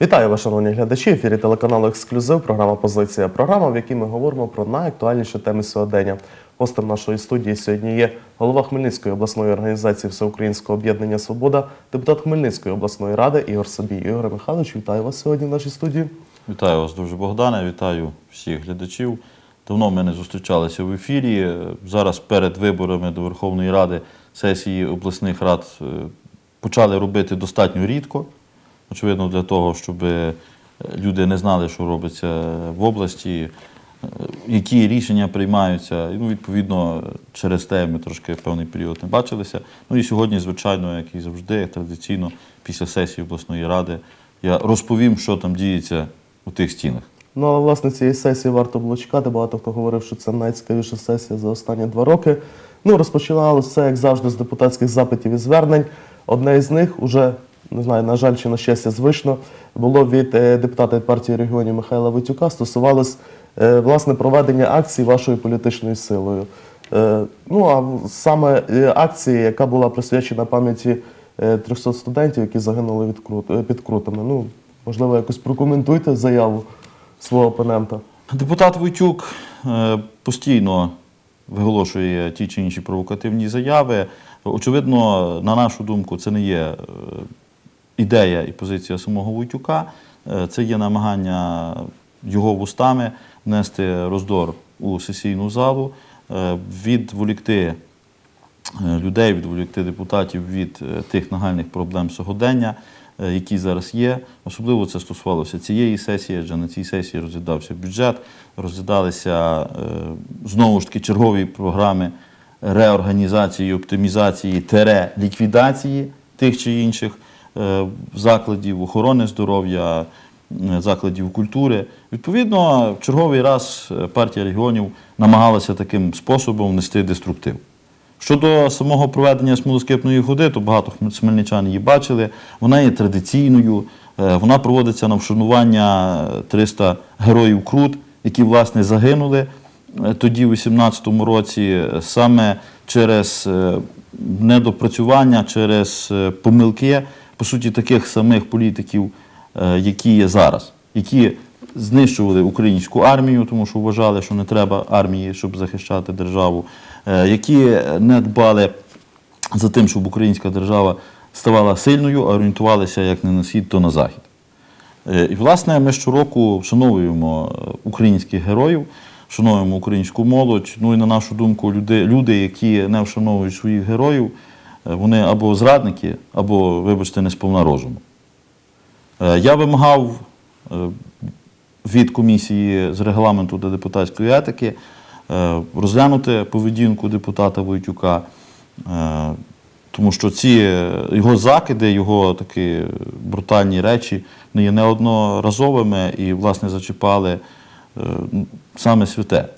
Вітаю вас, шановні глядачі. Ефірі телеканалу Ексклюзив. Програма Позиція. Програма, в якій ми говоримо про найактуальніші теми сьогодення. Гостем нашої студії сьогодні є голова Хмельницької обласної організації Всеукраїнського об'єднання Свобода, депутат Хмельницької обласної ради Ігор Собій. Ігор Михайлович, вітаю вас сьогодні в нашій студії. Вітаю вас дуже, Богдане. Вітаю всіх глядачів. Давно ми не зустрічалися в ефірі. Зараз перед виборами до Верховної Ради сесії обласних рад е, почали робити достатньо рідко. Очевидно, для того, щоб е, люди не знали, що робиться в області, е, які рішення приймаються. Ну, відповідно, через те ми трошки певний період не бачилися. Ну і сьогодні, звичайно, як і завжди, традиційно, після сесії обласної ради, я розповім, що там діється у тих стінах. Ну, але власне цієї сесії варто було чекати. Багато хто говорив, що це найцікавіша сесія за останні два роки. Ну, розпочиналося як завжди, з депутатських запитів і звернень. Одне із них уже не знаю, на жаль, чи на щастя звично, було від е, депутата від партії регіонів Михайла Витюка, стосувалось е, власне проведення акції вашою політичною силою. Е, ну а саме акції, яка була присвячена пам'яті е, 300 студентів, які загинули під крутами. Ну, можливо, якось прокоментуйте заяву свого опонента. Депутат Войтюк постійно виголошує ті чи інші провокативні заяви. Очевидно, на нашу думку, це не є ідея і позиція самого Войтюка, Е, це є намагання його вустами внести роздор у сесійну залу, е, відволікти е, людей, відволікти депутатів від тих нагальних проблем сьогодення, які зараз є. Особливо це стосувалося цієї сесії, адже на цій сесії розглядався бюджет, розглядалися знову ж таки чергові програми реорганізації, оптимізації, тере ліквідації тих чи інших закладів охорони здоров'я, е, закладів культури. Відповідно, в черговий раз е, партія регіонів намагалася таким способом внести деструктив. Щодо самого проведення смолоскипної ходи, то багато хмельничан її бачили. Вона є традиційною. е, Вона проводиться на вшанування 300 героїв Крут, які власне загинули е, тоді, у 18-му році, е, саме через е, недопрацювання, через е, помилки, по суті, таких самих політиків, е, які є зараз, які знищували українську армію, тому що вважали, що не треба армії, щоб захищати державу, е, які не дбали за тим, щоб українська держава ставала сильною, а орієнтувалися як не на схід, то на захід. Е, І, власне, ми щороку вшановуємо українських героїв, вшановуємо українську молодь. Ну і на нашу думку, люди, люди які не вшановують своїх героїв, вони або зрадники, або, вибачте, не сповна розуму. Е, Я вимагав е, від комісії з регламенту та депутатської етики е, розглянути поведінку депутата Войтюка, е, тому що ці е, його закиди, його такі брутальні речі не є неодноразовими і, власне, зачіпали е, саме святе.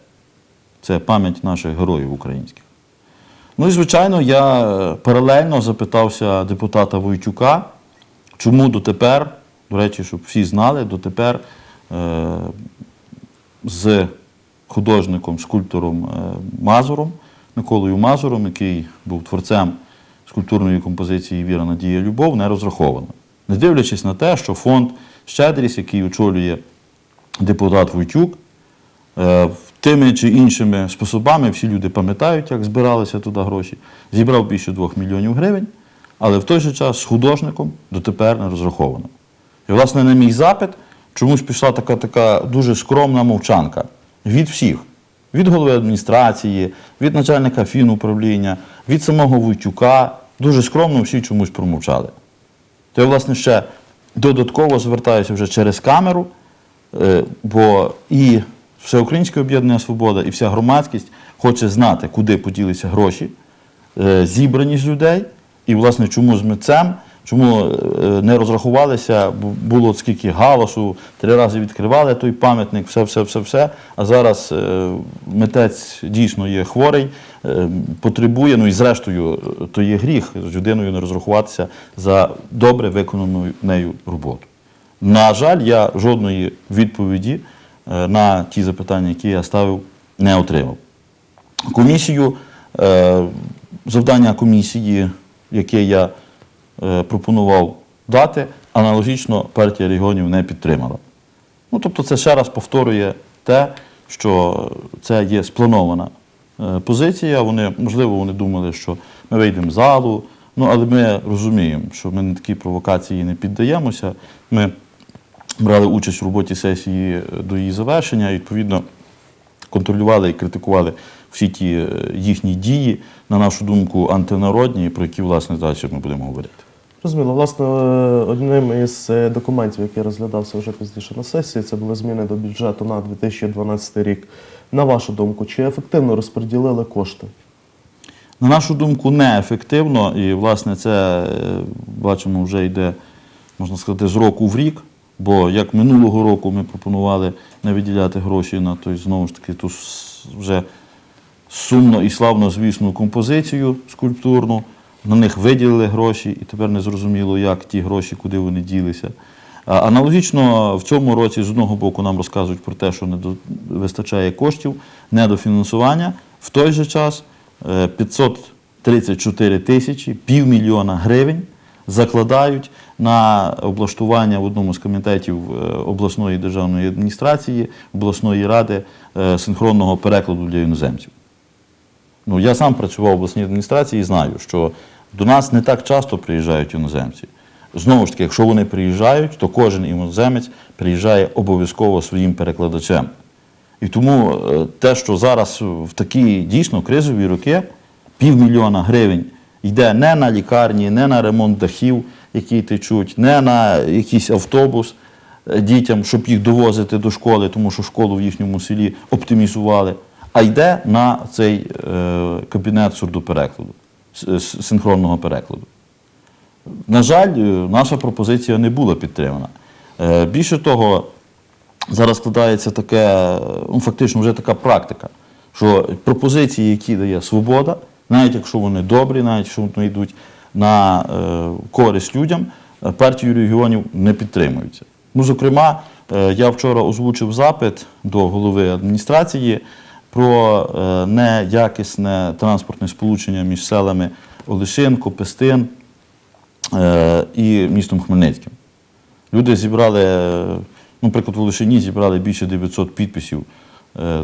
Це пам'ять наших героїв українських. Ну і, звичайно, я е, паралельно запитався депутата Войтюка, чому дотепер, до речі, щоб всі знали, дотепер е, з художником, скульптором е, Мазуром, Миколою Мазуром, який був творцем скульптурної композиції Віра, Надія, Любов, не розраховано. Не дивлячись на те, що фонд Щедрість, який очолює депутат Войтюк, Е, Тими чи іншими способами всі люди пам'ятають, як збиралися туди гроші. Зібрав більше 2 мільйонів гривень, але в той же час з художником дотепер не розраховано. І, власне, на мій запит чомусь пішла така, така дуже скромна мовчанка від всіх. Від голови адміністрації, від начальника фінуправління, від самого Войтюка. Дуже скромно всі чомусь промовчали. То я, власне, ще додатково звертаюся вже через камеру, е, бо і Всеукраїнське об'єднання Свобода, і вся громадськість хоче знати, куди поділися гроші, е, зібрані з людей, і, власне, чому з митцем, чому е, не розрахувалися, було скільки галасу, три рази відкривали той пам'ятник, все, все, все, все. А зараз е, митець дійсно є хворий, потребує, ну і зрештою, то є гріх з людиною не розрахуватися за добре виконану нею роботу. На жаль, я жодної відповіді на ті запитання, які я ставив, не отримав. Комісію, е, завдання комісії, яке я е, пропонував дати, аналогічно партія регіонів не підтримала. Ну, тобто, це ще раз повторює те, що це є спланована е, позиція. Вони, можливо, вони думали, що ми вийдемо з залу, ну, але ми розуміємо, що ми на такі провокації не піддаємося. Ми брали участь в роботі сесії е, до її завершення, і, відповідно, контролювали і критикували всі ті е, їхні дії, на нашу думку, антинародні, про які, власне, далі ми будемо говорити. Розуміло, власне, е, одним із документів, який розглядався вже пізніше на сесії, це були зміни до бюджету на 2012 рік. На вашу думку, чи ефективно розподілили кошти? На нашу думку, неефективно, і, власне, це бачимо, вже йде, можна сказати, з року в рік. Бо як минулого року ми пропонували не виділяти гроші на той, знову ж таки, ту вже сумно і славно звісну композицію скульптурну, на них виділили гроші, і тепер не зрозуміло, як ті гроші, куди вони ділися. Аналогічно в цьому році з одного боку нам розказують про те, що не вистачає коштів, недофінансування. В той же час е, 534 тисячі, півмільйона гривень закладають на облаштування в одному з комітетів е, обласної державної адміністрації, обласної ради е, синхронного перекладу для іноземців. Ну, я сам працював в обласній адміністрації і знаю, що до нас не так часто приїжджають іноземці. Знову ж таки, якщо вони приїжджають, то кожен іноземець приїжджає обов'язково своїм перекладачем. І тому е, те, що зараз в такі дійсно кризові роки півмільйона гривень йде не на лікарні, не на ремонт дахів, які течуть, не на якийсь автобус е, дітям, щоб їх довозити до школи, тому що школу в їхньому селі оптимізували, а йде на цей е, кабінет сурдоперекладу, с- синхронного перекладу. На жаль, е, наша пропозиція не була підтримана. Е, Більше того, зараз складається таке, ну, фактично вже така практика, що пропозиції, які дає свобода, навіть якщо вони добрі, навіть якщо вони йдуть на е, користь людям, партію регіонів не підтримуються. Ну, зокрема, е, я вчора озвучив запит до голови адміністрації про е, неякісне транспортне сполучення між селами Олешин, Пестин е, і містом Хмельницьким. Люди зібрали, ну, наприклад, в Олешині зібрали більше 900 підписів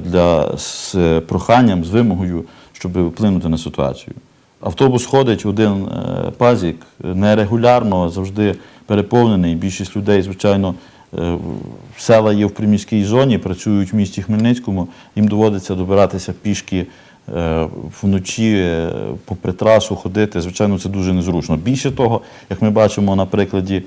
для, з проханням, з вимогою, щоб вплинути на ситуацію. Автобус ходить один е, пазік, нерегулярно, завжди переповнений. Більшість людей, звичайно, е, села є в приміській зоні, працюють в місті Хмельницькому, їм доводиться добиратися пішки е, вночі попри трасу ходити. Звичайно, це дуже незручно. Більше того, як ми бачимо на прикладі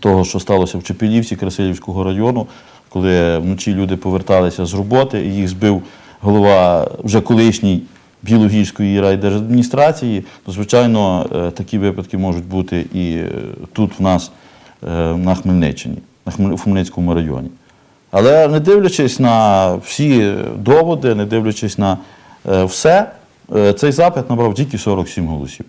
того, що сталося в Чепілівці Красилівського району, коли вночі люди поверталися з роботи їх збив голова вже колишній Білогірської райдержадміністрації, то, звичайно, е, такі випадки можуть бути і е, тут в нас е, на Хмельниччині, в Хмельницькому районі. Але не дивлячись на всі доводи, не дивлячись на все, цей запит набрав тільки 47 голосів.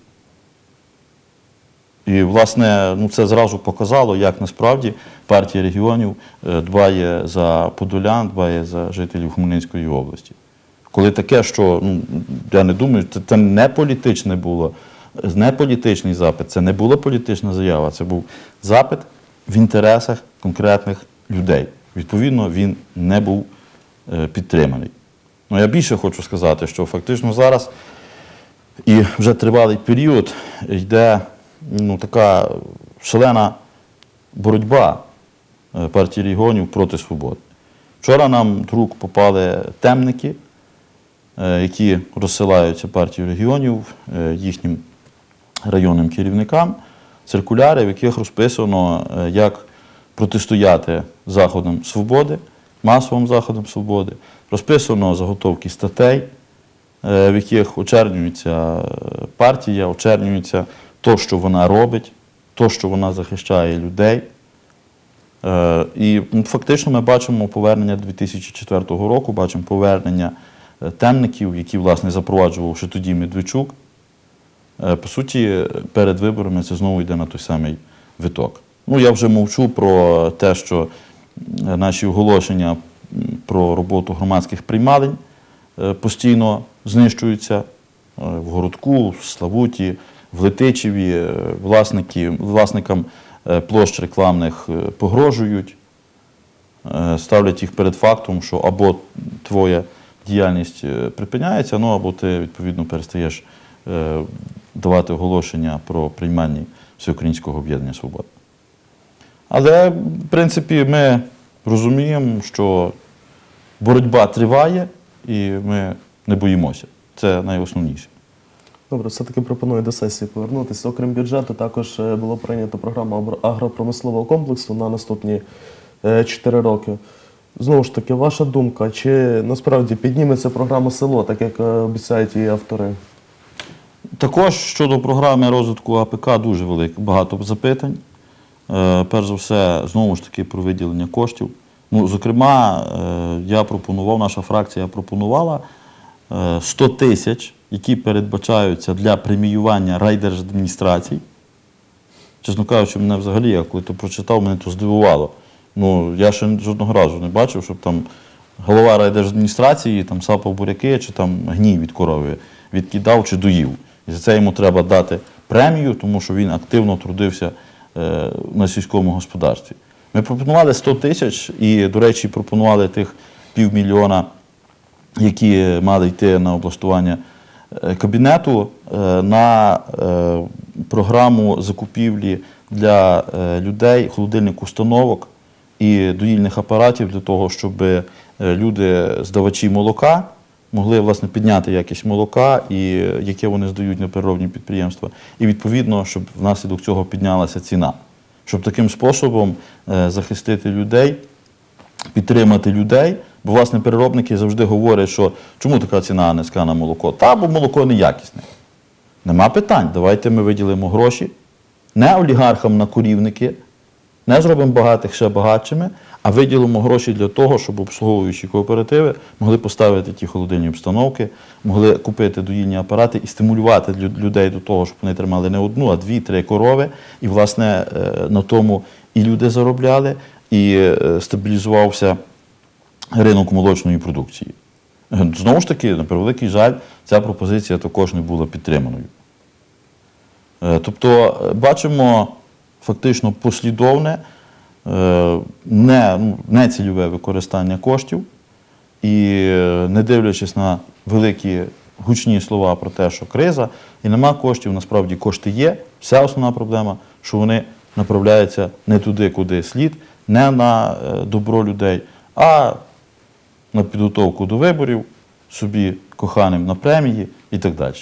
І, власне, ну, це зразу показало, як насправді партія регіонів дбає за подолян, дбає за жителів Хмельницької області. Коли таке, що ну, я не думаю, це, це не політичне було, не політичний запит, це не була політична заява, це був запит в інтересах конкретних людей. Відповідно, він не був е, підтриманий. Ну, я більше хочу сказати, що фактично зараз і вже тривалий період йде ну, така шалена боротьба е, партії регіонів проти свободи. Вчора нам в рук попали темники, які розсилаються партією регіонів е, їхнім районним керівникам, циркуляри, в яких розписано, е, як протистояти заходам свободи, масовим заходам свободи, розписано заготовки статей, е, в яких очернюється е, партія, очернюється то, що вона робить, то, що вона захищає людей. Е, І ну, фактично ми бачимо повернення 2004 року, бачимо повернення е, темників, які, власне, запроваджував ще тоді Медведчук. Е, По суті, перед виборами це знову йде на той самий виток. Ну, я вже мовчу про те, що е, наші оголошення про роботу громадських приймалень е, постійно знищуються е, в Городку, в Славуті, в Летичеві. Е, Власники, власникам е, площ рекламних е, погрожують, е, ставлять їх перед фактом, що або твоя діяльність е, припиняється, ну або ти відповідно перестаєш е, давати оголошення про приймання Всеукраїнського об'єднання Свобода. Але, в принципі, ми розуміємо, що боротьба триває, і ми не боїмося. Це найосновніше. Добре, все-таки пропоную до сесії повернутися. Окрім бюджету, також е, було прийнято програму агро- агропромислового комплексу на наступні 4 роки. Знову ж таки, ваша думка, чи насправді підніметься програма село, так як е, обіцяють її автори? Також щодо програми розвитку АПК дуже велике, багато запитань. Е, Перш за все, знову ж таки, про виділення коштів. Ну, зокрема, е, я пропонував, наша фракція пропонувала е, 100 тисяч, які передбачаються для преміювання райдержадміністрацій. Чесно кажучи, мене взагалі, я коли то прочитав, мене то здивувало. Ну, я ще жодного разу не бачив, щоб там голова райдержадміністрації там сапав буряки чи там гній від корови відкидав чи доїв. І за це йому треба дати премію, тому що він активно трудився е, на сільському господарстві. Ми пропонували 100 тисяч і, до речі, пропонували тих півмільйона, які мали йти на облаштування е, кабінету е, на е, програму закупівлі для е, людей холодильних установок і доїльних апаратів для того, щоб е, люди, здавачі молока, могли власне підняти якість молока, і е, яке вони здають на переробні підприємства, і відповідно, щоб внаслідок цього піднялася ціна, щоб таким способом е, захистити людей підтримати людей, бо власне переробники завжди говорять, що чому така ціна низька на молоко? Та, бо молоко неякісне. Нема питань. Давайте ми виділимо гроші не олігархам на корівники, не зробимо багатих ще багатшими, а виділимо гроші для того, щоб обслуговуючі кооперативи могли поставити ті холодильні обстановки, могли купити доїльні апарати і стимулювати людей до того, щоб вони тримали не одну, а дві-три корови. І, власне, е, на тому і люди заробляли, і е, стабілізувався ринок молочної продукції. Знову ж таки, на превеликий жаль, ця пропозиція також не була підтриманою. Е, Тобто бачимо фактично послідовне, е, не, ну, нецільове використання коштів, і е, не дивлячись на великі гучні слова про те, що криза, і нема коштів, насправді кошти є. Вся основна проблема, що вони направляються не туди, куди слід, не на е, добро людей, а на підготовку до виборів, собі коханим на премії і так далі.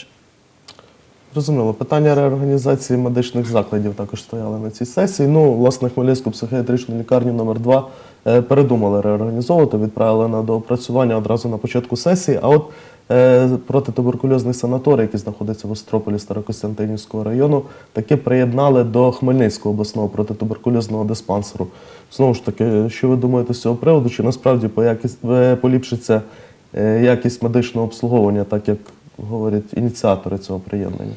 Зрозуміло, питання реорганізації медичних закладів також стояли на цій сесії. Ну, власне, Хмельницьку психіатричну лікарню номер 2 е, передумали реорганізовувати, відправили на доопрацювання одразу на початку сесії. А от е, протитуберкульозний санаторій, який знаходиться в Острополі Старокостянтинівського району, таки приєднали до Хмельницького обласного протитуберкульозного диспансеру. Знову ж таки, що ви думаєте з цього приводу? Чи насправді е, поліпшиться якість медичного обслуговування, так як говорять ініціатори цього приєднання?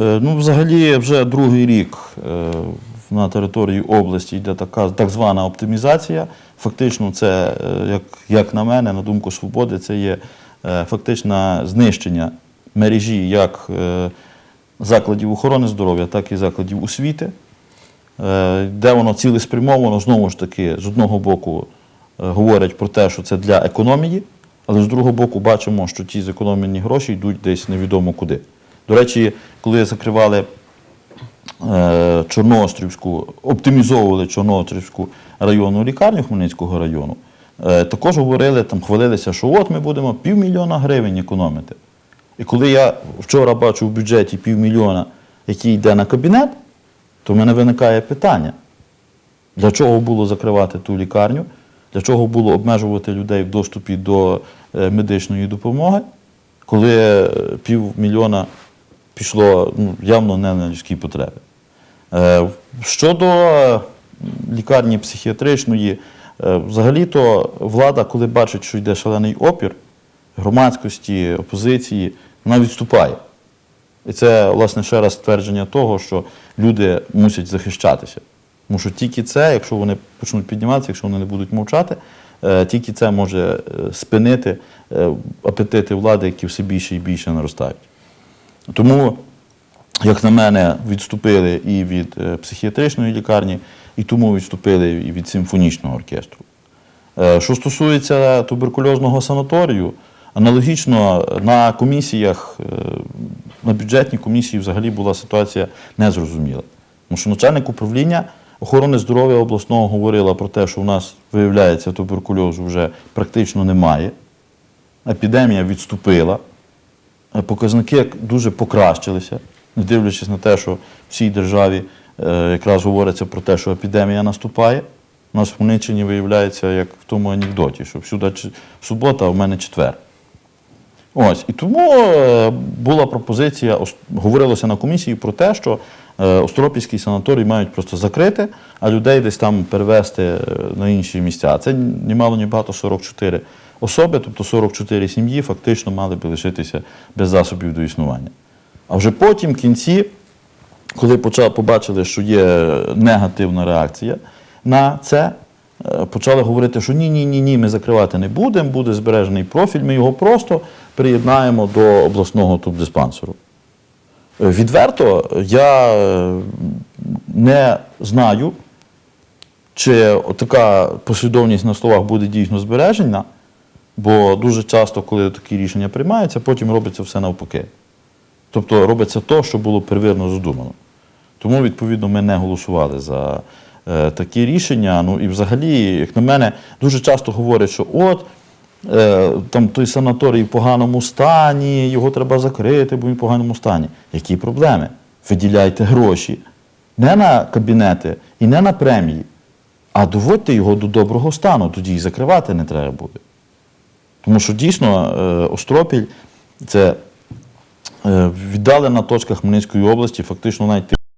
Е, Ну, взагалі, вже другий рік е, на території області йде така так звана оптимізація. Фактично, це, е, як, як на мене, на думку свободи, це є фактичне знищення мережі як закладів охорони здоров'я, так і закладів освіти, де воно цілеспрямовано, знову ж таки, з одного боку говорять про те, що це для економії, але з другого боку бачимо, що ті зекономлені гроші йдуть десь невідомо куди. До речі, коли закривали е, Чорноострівську, оптимізовували Чорноострівську районну лікарню Хмельницького району, е, також говорили, там хвалилися, що от ми будемо півмільйона гривень економити. І коли я вчора бачу в бюджеті півмільйона, який йде на кабінет, то в мене виникає питання, для чого було закривати ту лікарню, для чого було обмежувати людей в доступі до е, медичної допомоги, коли е, півмільйона пішло ну, явно не на людські потреби. Е, Щодо лікарні психіатричної, взагалі-то влада, коли бачить, що йде шалений опір громадськості, опозиції, вона відступає. І це, власне, ще раз ствердження того, що люди мусять захищатися. Тому що тільки це, якщо вони почнуть підніматися, якщо вони не будуть мовчати, е, тільки це може е, спинити е, апетити влади, які все більше і більше наростають. Тому як на мене, відступили і від психіатричної лікарні, і тому відступили і від симфонічного оркестру. Що стосується туберкульозного санаторію, аналогічно на комісіях, на бюджетній комісії взагалі була ситуація незрозуміла. Тому що начальник управління охорони здоров'я обласного говорила про те, що у нас виявляється туберкульозу вже практично немає. Епідемія відступила, е, показники дуже покращилися, не дивлячись на те, що в всій державі е, якраз говориться про те, що епідемія наступає. У нас в Хмельниччині виявляється, як в тому анекдоті, що всюди субота, а в мене четвер. Ось. І тому е, була пропозиція, говорилося на комісії про те, що Остропільський санаторій мають просто закрити, а людей десь там перевезти е, на інші місця. Це ні мало, ні багато 44 особи, тобто 44 сім'ї фактично мали би лишитися без засобів до існування. А вже потім, в кінці, коли побачили, що є негативна реакція на це, е, почали говорити, що ні, ні, ні, ні, ми закривати не будемо, буде збережений профіль, ми його просто приєднаємо до обласного тубдиспансеру. Відверто, я е, не знаю, чи така послідовність на словах буде дійсно збережена, бо дуже часто, коли такі рішення приймаються, потім робиться все навпаки. Тобто робиться то, що було первинно задумано. Тому, відповідно, ми не голосували за е, такі рішення. Ну і взагалі, як на мене, дуже часто говорять, що от там той санаторій в поганому стані, його треба закрити, бо він в поганому стані. Які проблеми? Виділяйте гроші не на кабінети і не на премії, а доводьте його до доброго стану, тоді і закривати не треба буде. Тому що дійсно е, Остропіль це е, віддалена точка Хмельницької області, фактично навіть